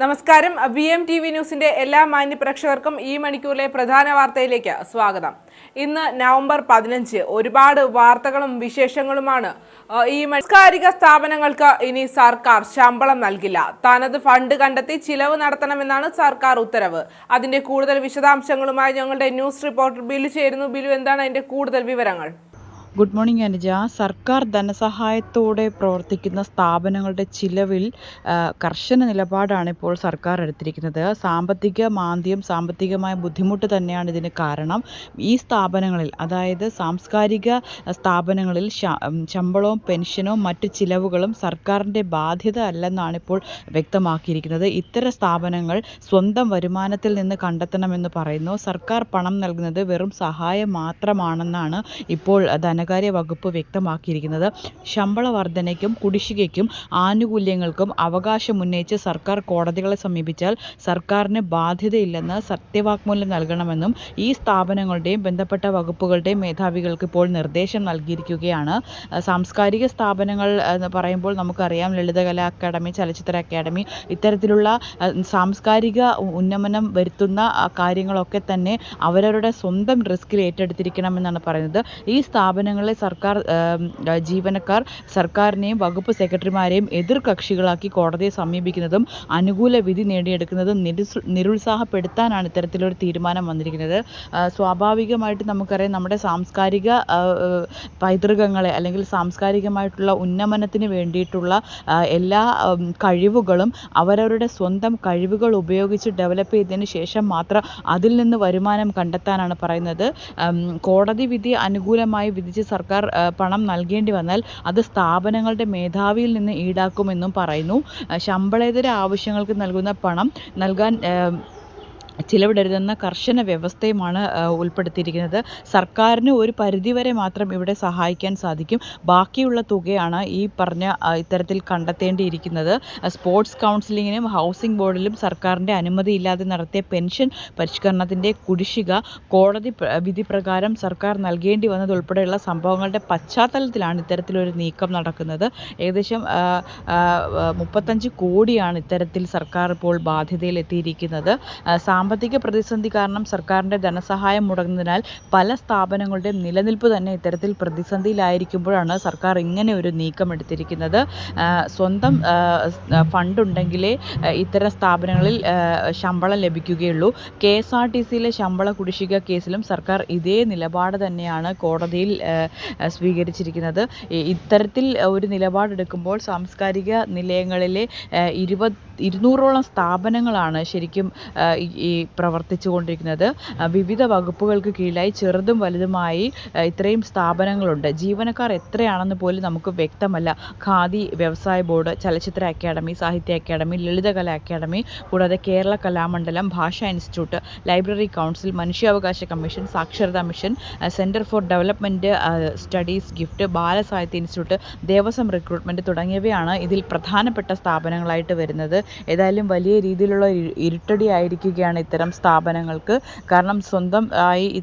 നമസ്കാരം. B M T V ന്യൂസിന്റെ എല്ലാ മാന്യ പ്രേക്ഷകർക്കും ഈ മണിക്കൂറിലെ പ്രധാന വാർത്തയിലേക്ക് സ്വാഗതം. ഇന്ന് നവംബർ പതിനഞ്ച്. ഒരുപാട് വാർത്തകളും വിശേഷങ്ങളുമാണ് ഈ സാംസ്കാരിക സ്ഥാപനങ്ങൾക്ക് ഇനി സർക്കാർ ശമ്പളം നൽകില്ല. തനത് ഫണ്ട് കണ്ടെത്തി ചിലവ് നടത്തണമെന്നാണ് സർക്കാർ ഉത്തരവ്. അതിന്റെ കൂടുതൽ വിശദാംശങ്ങളുമായി ഞങ്ങളുടെ ന്യൂസ് റിപ്പോർട്ടർ ബിലു ചേരുന്നു. ബിലു എന്താണ് അതിന്റെ കൂടുതൽ വിവരങ്ങൾ? Good morning Anuja. സർക്കാർ ധനസഹായത്തോടെ പ്രവർത്തിക്കുന്ന സ്ഥാപനങ്ങളുടെ ചിലവിൽ കർശന നിലപാടാണ് ഇപ്പോൾ സർക്കാർ എടുത്തിരിക്കുന്നത്. സാമ്പത്തിക മാന്ദ്യം സാമ്പത്തികമായ ബുദ്ധിമുട്ട് തന്നെയാണ് ഇതിന് കാരണം. ഈ സ്ഥാപനങ്ങളിൽ അതായത് സാംസ്കാരിക സ്ഥാപനങ്ങളിൽ ശമ്പളവും പെൻഷനും മറ്റ് ചിലവുകളും സർക്കാരിന്റെ ബാധ്യത അല്ലെന്നാണ് ഇപ്പോൾ വ്യക്തമാക്കിയിരിക്കുന്നത്. ഇത്തരം സ്ഥാപനങ്ങൾ സ്വന്തം വരുമാനത്തിൽ നിന്ന് കണ്ടെത്തണമെന്ന് പറയുന്നു. സർക്കാർ പണം നൽകുന്നത് വെറും സഹായം മാത്രമാണെന്നാണ് ഇപ്പോൾ ധനകാര്യ വകുപ്പ് വ്യക്തമാക്കിയിരിക്കുന്നത്. ശമ്പള വർധനയ്ക്കും കുടിശ്ശികയ്ക്കും ആനുകൂല്യങ്ങൾക്കും അവകാശമുന്നയിച്ച് സർക്കാർ കോടതികളെ സമീപിച്ചാൽ സർക്കാരിന് ബാധ്യതയില്ലെന്ന് സത്യവാങ്മൂലം നൽകണമെന്നും ഈ സ്ഥാപനങ്ങളുടെയും ബന്ധപ്പെട്ട വകുപ്പുകളുടെയും മേധാവികൾക്ക് ഇപ്പോൾ നിർദ്ദേശം നൽകിയിരിക്കുകയാണ്. സാംസ്കാരിക സ്ഥാപനങ്ങൾ എന്ന് പറയുമ്പോൾ നമുക്കറിയാം ലളിതകലാ അക്കാദമി ചലച്ചിത്ര അക്കാദമി ഇത്തരത്തിലുള്ള സാംസ്കാരിക ഉന്നമനം വരുത്തുന്ന കാര്യങ്ങളൊക്കെ തന്നെ അവരവരുടെ സ്വന്തം റിസ്കിൽ ഏറ്റെടുത്തിരിക്കണമെന്നാണ് പറയുന്നത്. ഈ സ്ഥാപനങ്ങളെ സർക്കാർ ജീവനക്കാർ സർക്കാരിനെയും വകുപ്പ് സെക്രട്ടറിമാരെയും എതിർ കക്ഷികളാക്കി കോടതിയെ സമീപിക്കുന്നതും അനുകൂല വിധി നേടിയെടുക്കുന്നതും നിരുത്സാഹപ്പെടുത്താനാണ് ഇത്തരത്തിലൊരു തീരുമാനം വന്നിരിക്കുന്നത്. സ്വാഭാവികമായിട്ട് നമുക്കറിയാം നമ്മുടെ സാംസ്കാരിക പൈതൃകങ്ങളെ അല്ലെങ്കിൽ സാംസ്കാരികമായിട്ടുള്ള ഉന്നമനത്തിന് വേണ്ടിയിട്ടുള്ള എല്ലാ കഴിവുകളും അവരവരുടെ സ്വന്തം കഴിവുകൾ ഉപയോഗിച്ച് ഡെവലപ്പ് ചെയ്തതിന് ശേഷം മാത്രം അതിൽ നിന്ന് വരുമാനം കണ്ടെത്താനാണ് പറയുന്നത്. കോടതി വിധി അനുകൂലമായി വിധിച്ച് സർക്കാർ പണം നൽകേണ്ടി വന്നാൽ അത് സ്ഥാപനങ്ങളുടെ മേധാവിയിൽ നിന്ന് ഈടാക്കുമെന്നും പറയുന്നു. ശമ്പളേതര ആവശ്യങ്ങൾക്ക് നൽകുന്ന പണം നൽകാൻ ചിലവിടരുതെന്ന കർശന വ്യവസ്ഥയുമാണ് ഉൾപ്പെടുത്തിയിരിക്കുന്നത്. സർക്കാരിന് ഒരു പരിധിവരെ മാത്രം ഇവിടെ സഹായിക്കാൻ സാധിക്കും. ബാക്കിയുള്ള തുകയാണ് ഈ പറഞ്ഞ ഇത്തരത്തിൽ കണ്ടെത്തേണ്ടിയിരിക്കുന്നത്. സ്പോർട്സ് കൗൺസിലിങ്ങിനും ഹൗസിംഗ് ബോർഡിലും സർക്കാരിന്റെ അനുമതിയില്ലാതെ നടത്തിയ പെൻഷൻ പരിഷ്കരണത്തിന്റെ കുടിശ്ശിക കോടതി വിധി പ്രകാരം സർക്കാർ നൽകേണ്ടി വന്നതുൾപ്പെടെയുള്ള സംഭവങ്ങളുടെ പശ്ചാത്തലത്തിലാണ് ഇത്തരത്തിലൊരു നീക്കം നടക്കുന്നത്. ഏകദേശം മുപ്പത്തഞ്ച് കോടിയാണ് ഇത്തരത്തിൽ സർക്കാർ ഇപ്പോൾ ബാധ്യതയിൽ എത്തിയിരിക്കുന്നത് ആ, സാമ്പത്തിക പ്രതിസന്ധി കാരണം സർക്കാരിന്റെ ധനസഹായം മുടങ്ങുന്നതിനാൽ പല സ്ഥാപനങ്ങളുടെയും നിലനിൽപ്പ് തന്നെ ഇത്തരത്തിൽ പ്രതിസന്ധിയിലായിരിക്കുമ്പോഴാണ് സർക്കാർ ഇങ്ങനെ ഒരു നീക്കം എടുത്തിരിക്കുന്നത്. സ്വന്തം ഫണ്ട് ഉണ്ടെങ്കിലേ ഇത്തരം സ്ഥാപനങ്ങളിൽ ശമ്പളം ലഭിക്കുകയുള്ളൂ. കെ എസ് ആർ ടി സിയിലെ ശമ്പള കുടിശ്ശിക കേസിലും സർക്കാർ ഇതേ നിലപാട് തന്നെയാണ് കോടതിയിൽ സ്വീകരിച്ചിരിക്കുന്നത്. ഇത്തരത്തിൽ ഒരു നിലപാടെടുക്കുമ്പോൾ സാംസ്കാരിക നിലയങ്ങളിലെ ഇരുപത് ഇരുന്നൂറോളം സ്ഥാപനങ്ങളാണ് ശരിക്കും ഈ പ്രവർത്തിച്ചു കൊണ്ടിരിക്കുന്നത് വിവിധ വകുപ്പുകൾക്ക് കീഴിലായി ചെറുതും വലുതുമായി ഇത്രയും സ്ഥാപനങ്ങളുണ്ട്. ജീവനക്കാർ എത്രയാണെന്ന് പോലും നമുക്ക് വ്യക്തമല്ല. ഖാദി വ്യവസായ ബോർഡ് ചലച്ചിത്ര അക്കാദമി സാഹിത്യ അക്കാദമി ലളിതകല അക്കാദമി കൂടാതെ കേരള കലാമണ്ഡലം ഭാഷാ ഇൻസ്റ്റിറ്റ്യൂട്ട് ലൈബ്രറി കൗൺസിൽ മനുഷ്യാവകാശ കമ്മീഷൻ സാക്ഷരതാ mission centre for development studies gift ബാലസാഹിത്യ ഇൻസ്റ്റിറ്റ്യൂട്ട് ദേവസ്വം റിക്രൂട്ട്മെന്റ് തുടങ്ങിയവയാണ് ഇതിൽ പ്രധാനപ്പെട്ട സ്ഥാപനങ്ങളായിട്ട് വരുന്നത്. ഏതായാലും വലിയ രീതിയിലുള്ള ഇരുട്ടടി ആയിരിക്കുകയാണ് ഇത്തരം സ്ഥാപനങ്ങൾക്ക് കാരണം സ്വന്തം ആയി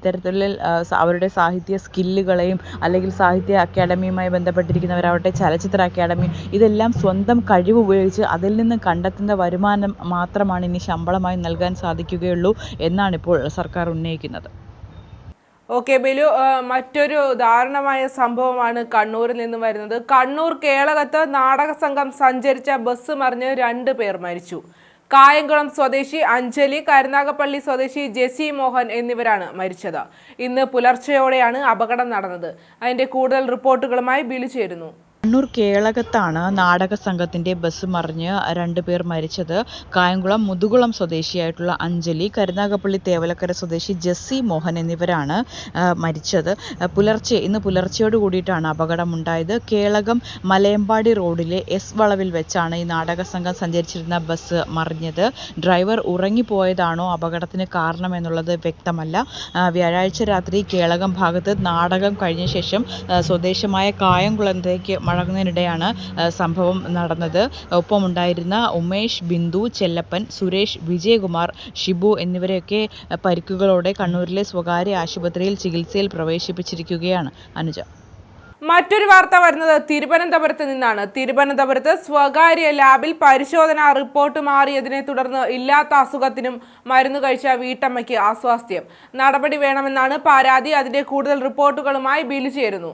സ- അവരുടെ സാഹിത്യ സ്കില്ലുകളെയും അല്ലെങ്കിൽ സാഹിത്യ അക്കാദമിയുമായി ബന്ധപ്പെട്ടിരിക്കുന്നവരാവട്ടെ ചലച്ചിത്ര അക്കാദമി ഇതെല്ലാം സ്വന്തം കഴിവ് ഉപയോഗിച്ച് അതിൽ നിന്ന് കണ്ടെത്തുന്ന വരുമാനം മാത്രമാണ് ഇനി ശമ്പളമായി നൽകാൻ സാധിക്കുകയുള്ളൂ എന്നാണ് ഇപ്പോൾ സർക്കാർ ഉന്നയിക്കുന്നത്. ഓക്കെ ബിലു മറ്റൊരു ദാരുണമായ സംഭവമാണ് കണ്ണൂരിൽ നിന്ന് വരുന്നത്. കണ്ണൂർ കേളകത്ത് നാടക സംഘം സഞ്ചരിച്ച ബസ് മറിഞ്ഞ് രണ്ട് പേർ മരിച്ചു. കായംകുളം സ്വദേശി അഞ്ജലി കരുനാഗപ്പള്ളി സ്വദേശി ജെസി മോഹൻ എന്നിവരാണ് മരിച്ചത്. ഇന്ന് പുലർച്ചെയോടെയാണ് അപകടം നടന്നത്. അതിന്റെ കൂടുതൽ റിപ്പോർട്ടുകളുമായി ബിലു ചേരുന്നു. കണ്ണൂർ കേളകത്താണ് നാടക സംഘത്തിന്റെ ബസ് മറിഞ്ഞ് രണ്ടുപേർ മരിച്ചത്. കായംകുളം മുതുകുളം സ്വദേശിയായിട്ടുള്ള അഞ്ജലി കരുനാഗപ്പള്ളി തേവലക്കര സ്വദേശി ജെസ്സി മോഹൻ എന്നിവരാണ് മരിച്ചത്. പുലർച്ചെ ഇന്ന് പുലർച്ചയോട് കൂടിയിട്ടാണ് അപകടമുണ്ടായത്. കേളകം മലയമ്പാടി റോഡിലെ എസ് വളവിൽ വെച്ചാണ് ഈ നാടക സംഘം സഞ്ചരിച്ചിരുന്ന ബസ് മറിഞ്ഞത്. ഡ്രൈവർ ഉറങ്ങിപ്പോയതാണോ അപകടത്തിന് കാരണമെന്നുള്ളത് വ്യക്തമല്ല. വ്യാഴാഴ്ച രാത്രി കേളകം ഭാഗത്ത് നാടകം കഴിഞ്ഞ ശേഷം സ്വദേശമായ കായംകുളത്തേക്ക് മടങ്ങുന്നതിനിടെയാണ് ആ, സംഭവം നടന്നത്. ഒപ്പമുണ്ടായിരുന്ന ഉമേഷ് ബിന്ദു ചെല്ലപ്പൻ സുരേഷ് വിജയകുമാർ ഷിബു എന്നിവരെയൊക്കെ പരിക്കുകളോടെ കണ്ണൂരിലെ സ്വകാര്യ ആശുപത്രിയിൽ ചികിത്സയിൽ പ്രവേശിപ്പിച്ചിരിക്കുകയാണ് അനുജ. മറ്റൊരു വാർത്ത വരുന്നത് തിരുവനന്തപുരത്ത് നിന്നാണ്. തിരുവനന്തപുരത്ത് സ്വകാര്യ ലാബിൽ പരിശോധനാ റിപ്പോർട്ട് മാറിയതിനെ തുടർന്ന് ഇല്ലാത്ത അസുഖത്തിനും മരുന്ന് കഴിച്ച വീട്ടമ്മയ്ക്ക് അസ്വാസ്ഥ്യം നടപടി വേണമെന്നാണ് പരാതി. അതിന്റെ കൂടുതൽ റിപ്പോർട്ടുകളുമായി ബിൽ ചേരുന്നു.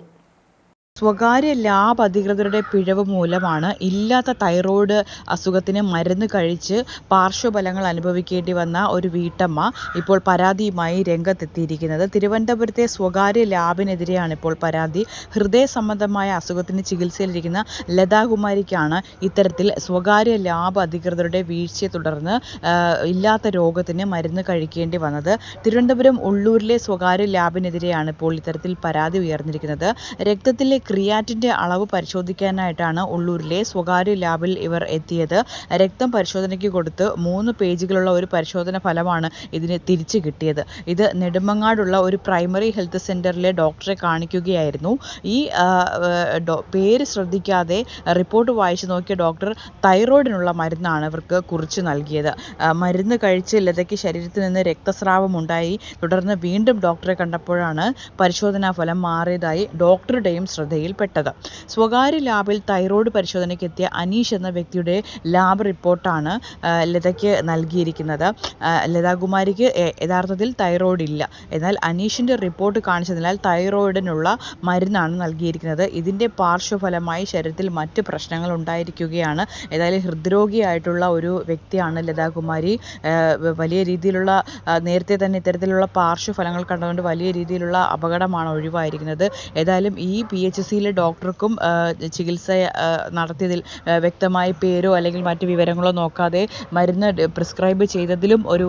സ്വകാര്യ ലാബ് അധികൃതരുടെ പിഴവ് മൂലമാണ് ഇല്ലാത്ത തൈറോയ്ഡ് അസുഖത്തിന് മരുന്ന് കഴിച്ച് പാർശ്വഫലങ്ങൾ അനുഭവിക്കേണ്ടി വന്ന ഒരു വീട്ടമ്മ ഇപ്പോൾ പരാതിയുമായി രംഗത്തെത്തിയിരിക്കുന്നത്. തിരുവനന്തപുരത്തെ സ്വകാര്യ ലാബിനെതിരെയാണ് ഇപ്പോൾ പരാതി. ഹൃദയ സംബന്ധമായ അസുഖത്തിന് ചികിത്സയിലിരിക്കുന്ന ലതാകുമാരിക്കാണ് ഇത്തരത്തിൽ സ്വകാര്യ ലാബ് അധികൃതരുടെ വീഴ്ചയെ തുടർന്ന് ഇല്ലാത്ത രോഗത്തിന് മരുന്ന് കഴിക്കേണ്ടി വന്നത്. തിരുവനന്തപുരം ഉള്ളൂരിലെ സ്വകാര്യ ലാബിനെതിരെയാണ് ഇപ്പോൾ ഇത്തരത്തിൽ പരാതി ഉയർന്നിരിക്കുന്നത്. രക്തത്തിലെ ക്രിയാറ്റിന്റെ അളവ് പരിശോധിക്കാനായിട്ടാണ് ഉള്ളൂരിലെ സ്വകാര്യ ലാബിൽ ഇവർ എത്തിയത്. രക്തം പരിശോധനയ്ക്ക് കൊടുത്ത് മൂന്ന് പേജുകളുള്ള ഒരു പരിശോധന ഫലമാണ് ഇതിന് തിരിച്ചു കിട്ടിയത്. ഇത് നെടുമങ്ങാടുള്ള ഒരു പ്രൈമറി ഹെൽത്ത് സെന്ററിലെ ഡോക്ടറെ കാണിക്കുകയായിരുന്നു. ഈ പേര് ശ്രദ്ധിക്കാതെ റിപ്പോർട്ട് വായിച്ചു നോക്കിയ ഡോക്ടർ തൈറോയിഡിനുള്ള മരുന്നാണ് ഇവർക്ക് കുറിച്ച് നൽകിയത്. മരുന്ന് കഴിച്ച് ലതയ്ക്ക് ശരീരത്തിൽ നിന്ന് രക്തസ്രാവം ഉണ്ടായി. തുടർന്ന് വീണ്ടും ഡോക്ടറെ കണ്ടപ്പോഴാണ് പരിശോധനാ ഫലം മാറിയതായി ഡോക്ടറുടെയും ശ്രദ്ധയിൽപ്പെട്ടത്. സ്വകാര്യ ലാബിൽ തൈറോയ്ഡ് പരിശോധനയ്ക്ക് എത്തിയ അനീഷ് എന്ന വ്യക്തിയുടെ ലാബ് റിപ്പോർട്ടാണ് ലതയ്ക്ക് നൽകിയിരിക്കുന്നത്. ലതാകുമാരിക്ക് യഥാർത്ഥത്തിൽ തൈറോയ്ഡ് ഇല്ല. എന്നാൽ അനീഷിന്റെ റിപ്പോർട്ട് കാണിച്ചതിനാൽ തൈറോയിഡിനുള്ള മരുന്നാണ് നൽകിയിരിക്കുന്നത്. ഇതിന്റെ പാർശ്വഫലമായി ശരീരത്തിൽ മറ്റ് പ്രശ്നങ്ങൾ ഉണ്ടായിരിക്കുകയാണ്. ഏതായാലും ഹൃദ്രോഗിയായിട്ടുള്ള ഒരു വ്യക്തിയാണ് ലതാകുമാരി. വലിയ രീതിയിലുള്ള നേരത്തെ തന്നെ ഇത്തരത്തിലുള്ള പാർശ്വഫലങ്ങൾ കണ്ടതുകൊണ്ട് വലിയ രീതിയിലുള്ള അപകടമാണ് ഒഴിവായിരിക്കുന്നത്. ഏതായാലും ഈ പി എച്ച് സിയിലെ ഡോക്ടർക്കും ചികിത്സ നടത്തിയതിൽ വ്യക്തമായ പേരോ അല്ലെങ്കിൽ മറ്റ് വിവരങ്ങളോ നോക്കാതെ മരുന്ന് പ്രിസ്ക്രൈബ് ചെയ്തതിലും ഒരു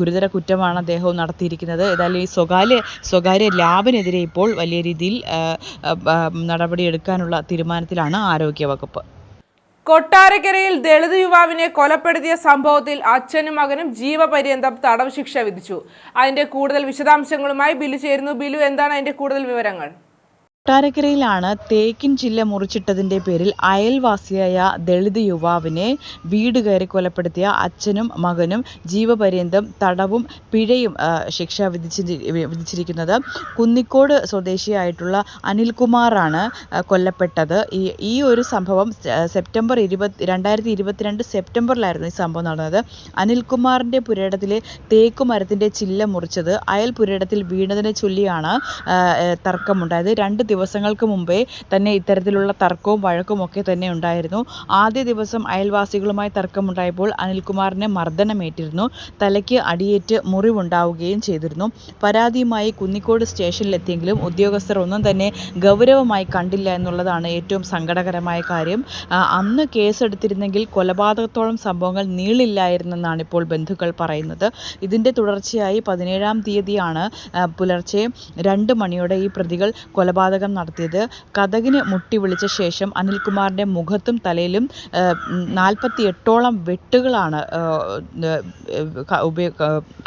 ഗുരുതര കുറ്റമാണ് അദ്ദേഹവും നടത്തിയിരിക്കുന്നത്. ഏതായാലും ഈ സ്വകാര്യ സ്വകാര്യ ലാബിനെതിരെ ഇപ്പോൾ വലിയ രീതിയിൽ നടപടിയെടുക്കാനുള്ള തീരുമാനത്തിലാണ് ആരോഗ്യവകുപ്പ്. കൊട്ടാരക്കരയിൽ ദളിത് യുവാവിനെ കൊലപ്പെടുത്തിയ സംഭവത്തിൽ അച്ഛനും മകനും ജീവപര്യന്തം തടവ് ശിക്ഷ വിധിച്ചു. അതിന്റെ കൂടുതൽ വിശദാംശങ്ങളുമായി ബിലു ചേരുന്നു. ബിലു എന്താണ് അതിന്റെ കൂടുതൽ വിവരങ്ങൾ? കൊട്ടാരക്കരയിലാണ് തേക്കിൻ ചില്ല മുറിച്ചിട്ടതിന്റെ പേരിൽ അയൽവാസിയായ ദളിത് യുവാവിനെ വീട് കയറി കൊലപ്പെടുത്തിയ അച്ഛനും മകനും ജീവപര്യന്തം തടവും പിഴയും ശിക്ഷ വിധിച്ചി വിധിച്ചിരിക്കുന്നത്. കുന്നിക്കോട് സ്വദേശിയായിട്ടുള്ള അനിൽകുമാറാണ് കൊല്ലപ്പെട്ടത്. ഈ ഈ ഒരു സംഭവം സെപ്റ്റംബർ ഇരുപത്തി രണ്ടായിരത്തി ഇരുപത്തിരണ്ട് സെപ്റ്റംബറിലായിരുന്നു ഈ സംഭവം നടന്നത്. അനിൽകുമാറിന്റെ പുരയിടത്തിലെ തേക്കുമരത്തിന്റെ ചില്ല മുറിച്ചത് അയൽ പുരയിടത്തിൽ വീണതിനെ ചൊല്ലിയാണ് തർക്കമുണ്ടായത്. രണ്ട് ദിവസങ്ങൾക്ക് മുമ്പേ തന്നെ ഇത്തരത്തിലുള്ള തർക്കവും വഴക്കും ഒക്കെ തന്നെ ഉണ്ടായിരുന്നു. ആദ്യ ദിവസം അയൽവാസികളുമായി തർക്കമുണ്ടായപ്പോൾ അനിൽകുമാറിന് മർദ്ദനമേറ്റിരുന്നു. തലയ്ക്ക് അടിയേറ്റ് മുറിവുണ്ടാവുകയും ചെയ്തിരുന്നു. പരാതിയുമായി കുന്നിക്കോട് സ്റ്റേഷനിലെത്തിയെങ്കിലും ഉദ്യോഗസ്ഥർ ഒന്നും തന്നെ ഗൗരവമായി കണ്ടില്ല എന്നുള്ളതാണ് ഏറ്റവും സങ്കടകരമായ കാര്യം. അന്ന് കേസെടുത്തിരുന്നെങ്കിൽ കൊലപാതകത്തോളം സംഭവങ്ങൾ നീളില്ലായിരുന്നെന്നാണ് ഇപ്പോൾ ബന്ധുക്കൾ പറയുന്നത്. ഇതിന്റെ തുടർച്ചയായി പതിനേഴാം തീയതിയാണ് പുലർച്ചെ രണ്ട് മണിയോടെ ഈ പ്രതികൾ കൊലപാതകം നടത്തിയത് കഥകിന് മുട്ടി വിളിച്ച ശേഷം അനിൽകുമാറിന്റെ മുഖത്തും തലയിലും നാൽപ്പത്തി എട്ടോളം വെട്ടുകളാണ്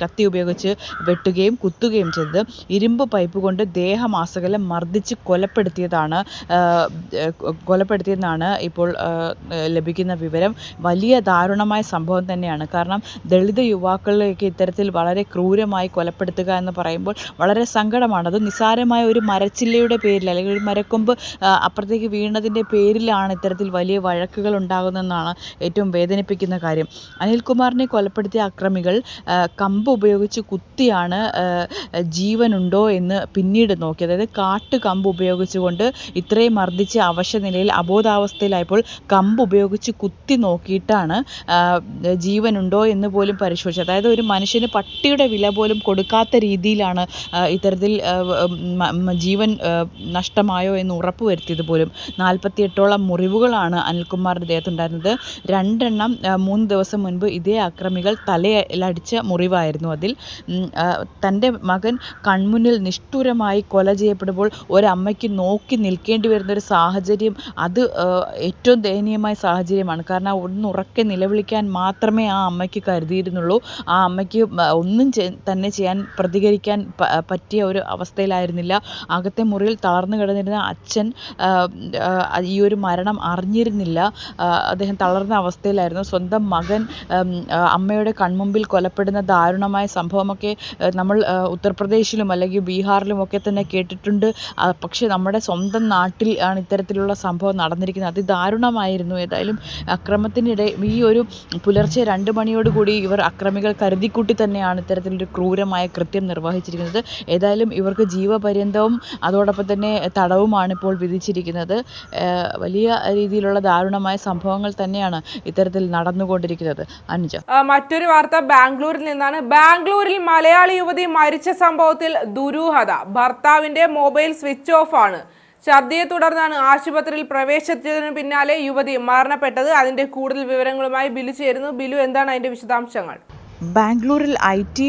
കത്തി ഉപയോഗിച്ച് വെട്ടുകയും കുത്തുകയും ചെയ്തത്. ഇരുമ്പ് പൈപ്പ് കൊണ്ട് ദേഹമാസകലം മർദ്ദിച്ച് കൊലപ്പെടുത്തിയതാണ് കൊലപ്പെടുത്തിയെന്നാണ് ഇപ്പോൾ ലഭിക്കുന്ന വിവരം. വലിയ ദാരുണമായ സംഭവം തന്നെയാണ്. കാരണം ദളിത് യുവാക്കളിലേക്ക് ഇത്തരത്തിൽ വളരെ ക്രൂരമായി കൊലപ്പെടുത്തുക എന്ന് പറയുമ്പോൾ വളരെ സങ്കടമാണ്. അത് നിസ്സാരമായ ഒരു മരച്ചില്ലയുടെ പേരിൽ അല്ലെങ്കിൽ ഒരു മരക്കൊമ്പ് അപ്പുറത്തേക്ക് വീണതിന്റെ പേരിലാണ് ഇത്തരത്തിൽ വലിയ വഴക്കുകൾ ഉണ്ടാകുന്നതെന്നാണ് ഏറ്റവും വേദനിപ്പിക്കുന്ന കാര്യം. അനിൽകുമാറിനെ കൊലപ്പെടുത്തിയ അക്രമികൾ കമ്പ് ഉപയോഗിച്ച് കുത്തിയാണ് ജീവനുണ്ടോ എന്ന് പിന്നീട് നോക്കി. അതായത് കാട്ട് കമ്പ് ഉപയോഗിച്ചുകൊണ്ട് ഇത്രയും മർദ്ദിച്ച് അവശനിലയിൽ അബോധാവസ്ഥയിലായപ്പോൾ കമ്പ് ഉപയോഗിച്ച് കുത്തി നോക്കിയിട്ടാണ് ജീവനുണ്ടോ എന്ന് പോലും പരിശോധിച്ചത്. അതായത് ഒരു മനുഷ്യന് പട്ടിയുടെ വില പോലും കൊടുക്കാത്ത രീതിയിലാണ് ഇത്തരത്തിൽ ജീവൻ നഷ്ടമായോ എന്ന് ഉറപ്പുവരുത്തിയത് പോലും നാൽപ്പത്തിയെട്ടോളം മുറിവുകളാണ് അനിൽകുമാറിന്റെ ദേഹത്തുണ്ടായിരുന്നത് രണ്ടെണ്ണം മൂന്ന് ദിവസം മുൻപ് ഇതേ അക്രമികൾ തലയിലടിച്ച മുറിവായിരുന്നു അതിൽ. തന്റെ മകൻ കൺമുന്നിൽ നിഷ്ഠൂരമായി കൊല ചെയ്യപ്പെടുമ്പോൾ ഒരമ്മയ്ക്ക് നോക്കി നിൽക്കേണ്ടി വരുന്ന ഒരു സാഹചര്യം അത് ഏറ്റവും ദയനീയമായ സാഹചര്യമാണ്. കാരണം ഒന്ന് ഉറക്കെ നിലവിളിക്കാൻ മാത്രമേ ആ അമ്മയ്ക്ക് കരുതിയിരുന്നുള്ളൂ. ആ അമ്മയ്ക്ക് ഒന്നും തന്നെ ചെയ്യാൻ പ്രതികരിക്കാൻ പറ്റിയ ഒരു അവസ്ഥയിലായിരുന്നില്ല. അകത്തെ മുറിയിൽ തളർന്നു തളർന്നു കിടന്നിരുന്ന അച്ഛൻ ഈ ഒരു മരണം അറിഞ്ഞിരുന്നില്ല. അദ്ദേഹം തളർന്ന അവസ്ഥയിലായിരുന്നു. സ്വന്തം മകൻ അമ്മയുടെ കൺമുമ്പിൽ കൊലപ്പെടുന്ന ദാരുണമായ സംഭവമൊക്കെ നമ്മൾ ഉത്തർപ്രദേശിലും അല്ലെങ്കിൽ ബീഹാറിലും ഒക്കെ തന്നെ കേട്ടിട്ടുണ്ട്. പക്ഷേ നമ്മുടെ സ്വന്തം നാട്ടിൽ ആണ് ഇത്തരത്തിലുള്ള സംഭവം നടന്നിരിക്കുന്നത്. അതിദാരുണമായിരുന്നു. ഏതായാലും അക്രമത്തിനിടെ ഈ ഒരു പുലർച്ചെ രണ്ട് മണിയോടുകൂടി ഇവർ അക്രമികൾ കരുതിക്കൂട്ടി തന്നെയാണ് ഇത്തരത്തിലൊരു ക്രൂരമായ കൃത്യം നിർവഹിച്ചിരിക്കുന്നത്. ഏതായാലും ഇവർക്ക് ജീവപര്യന്തവും അതോടൊപ്പം തന്നെ തടവുമാണ് ഇപ്പോൾ വിധിച്ചിരിക്കുന്നത്. വലിയ രീതിയിലുള്ള ദാരുണമായ സംഭവങ്ങൾ തന്നെയാണ് ഇത്തരത്തിൽ നടന്നുകൊണ്ടിരിക്കുന്നത്. അനുജ. മറ്റൊരു വാർത്ത ബാംഗ്ലൂരിൽ നിന്നാണ്. ബാംഗ്ലൂരിൽ മലയാളി യുവതി മരിച്ച സംഭവത്തിൽ ദുരൂഹത. ഭർത്താവിന്റെ മൊബൈൽ സ്വിച്ച് ഓഫ് ആണ്. ഛർദിയെ തുടർന്നാണ് ആശുപത്രിയിൽ പ്രവേശിച്ചതിന് പിന്നാലെ യുവതി മരണപ്പെട്ടത്. അതിന്റെ കൂടുതൽ വിവരങ്ങളുമായി ബിലു ചേരുന്നു. ബിലു എന്താണ് അതിന്റെ വിശദാംശങ്ങൾ? ബാംഗ്ലൂരിൽ ഐ ടി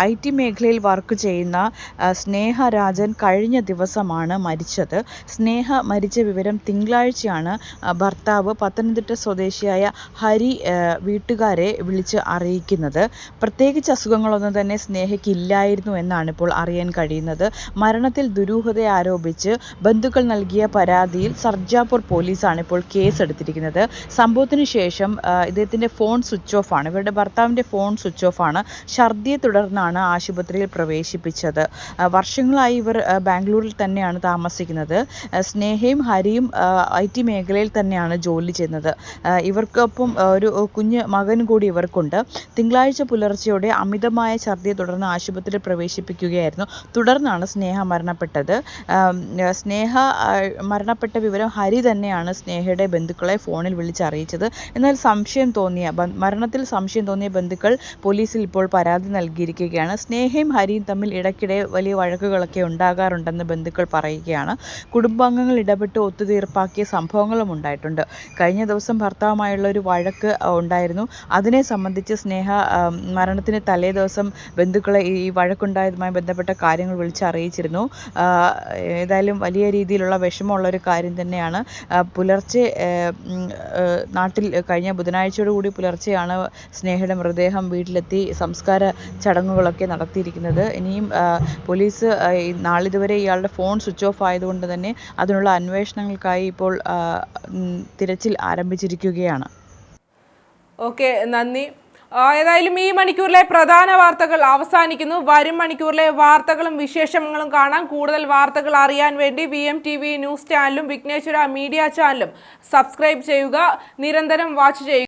ഐ ടി മേഖലയിൽ വർക്ക് ചെയ്യുന്ന സ്നേഹ രാജൻ കഴിഞ്ഞ ദിവസമാണ് മരിച്ചത്. സ്നേഹ മരിച്ച വിവരം തിങ്കളാഴ്ചയാണ് ഭർത്താവ് പത്തനംതിട്ട സ്വദേശിയായ ഹരി വീട്ടുകാരെ വിളിച്ച് അറിയിക്കുന്നത്. പ്രത്യേകിച്ച് അസുഖങ്ങളൊന്നും തന്നെ സ്നേഹയ്ക്ക് ഇല്ലായിരുന്നു എന്നാണ് ഇപ്പോൾ അറിയാൻ കഴിയുന്നത്. മരണത്തിൽ ദുരൂഹത ആരോപിച്ച് ബന്ധുക്കൾ നൽകിയ പരാതിയിൽ സർജാപൂർ പോലീസാണ് ഇപ്പോൾ കേസ് എടുത്തിരിക്കുന്നത് സംഭവത്തിന് ശേഷം ഇദ്ദേഹത്തിന്റെ ഫോൺ സ്വിച്ച് ഓഫ് ആണ് ഇവരുടെ ഭർത്താവിന്റെ ഫോൺ സ്വിച്ച് ഓഫ് ആണ്. ഛർദിയെ തുടർന്നാണ് ആശുപത്രിയിൽ പ്രവേശിപ്പിച്ചത്. വർഷങ്ങളായി ഇവർ ബാംഗ്ലൂരിൽ തന്നെയാണ് താമസിക്കുന്നത്. സ്നേഹയും ഹരിയും ഐ ടി മേഖലയിൽ തന്നെയാണ് ജോലി ചെയ്യുന്നത്. ഇവർക്കൊപ്പം ഒരു കുഞ്ഞ് മകൻ കൂടി ഇവർക്കുണ്ട്. തിങ്കളാഴ്ച പുലർച്ചെയോടെ അമിതമായ ഛർദിയെ തുടർന്ന് ആശുപത്രിയിൽ പ്രവേശിപ്പിക്കുകയായിരുന്നു. തുടർന്നാണ് സ്നേഹ മരണപ്പെട്ടത്. സ്നേഹ മരണപ്പെട്ട വിവരം ഹരി തന്നെയാണ് സ്നേഹയുടെ ബന്ധുക്കളെ ഫോണിൽ വിളിച്ചറിയിച്ചത്. എന്നാൽ സംശയം തോന്നിയ മരണത്തിൽ സംശയം തോന്നിയ ബന്ധുക്കൾ പോലീസിൽ ഇപ്പോൾ പരാതി നൽകിയിരിക്കുകയാണ്. സ്നേഹയും ഹരിയും തമ്മിൽ ഇടയ്ക്കിടെ വലിയ വഴക്കുകളൊക്കെ ഉണ്ടാകാറുണ്ടെന്ന് ബന്ധുക്കൾ പറയുകയാണ്. കുടുംബാംഗങ്ങൾ ഇടപെട്ട് ഒത്തുതീർപ്പാക്കിയ സംഭവങ്ങളും ഉണ്ടായിട്ടുണ്ട്. കഴിഞ്ഞ ദിവസം ഭർത്താവുമായുള്ള ഒരു വഴക്ക് ഉണ്ടായിരുന്നു. അതിനെ സംബന്ധിച്ച് സ്നേഹ മരണത്തിന് തലേ ദിവസം ബന്ധുക്കളെ ഈ വഴക്കുണ്ടായതുമായി ബന്ധപ്പെട്ട കാര്യങ്ങൾ വിളിച്ചറിയിച്ചിരുന്നു. ഏതായാലും വലിയ രീതിയിലുള്ള വിഷമമുള്ള ഒരു കാര്യം തന്നെയാണ്. പുലർച്ചെ നാട്ടിൽ കഴിഞ്ഞ ബുധനാഴ്ചയോടുകൂടി പുലർച്ചെയാണ് സ്നേഹയുടെ മൃതദേഹം വീട്ടിലെത്തി സംസ്കാര ചടങ്ങുകളൊക്കെ നടത്തിയിരിക്കുന്നത്. ഇനിയും പോലീസ് നാളിതുവരെ ഇയാളുടെ ഫോൺ സ്വിച്ച് ഓഫ് ആയതുകൊണ്ട് തന്നെ അതിനുള്ള അന്വേഷണങ്ങൾക്കായി ഇപ്പോൾ തിരച്ചിൽ ആരംഭിച്ചിരിക്കുകയാണ്. ഓക്കെ നന്ദി. ഏതായാലും ഈ മണിക്കൂറിലെ പ്രധാന വാർത്തകൾ അവസാനിക്കുന്നു. വരും മണിക്കൂറിലെ വാർത്തകളും വിശേഷങ്ങളും കാണാൻ കൂടുതൽ വാർത്തകൾ അറിയാൻ വേണ്ടി V M T V news ചാനലും വിഘ്നേശ്വര മീഡിയ ചാനലും സബ്സ്ക്രൈബ് ചെയ്യുക. നിരന്തരം വാച്ച് ചെയ്യുക.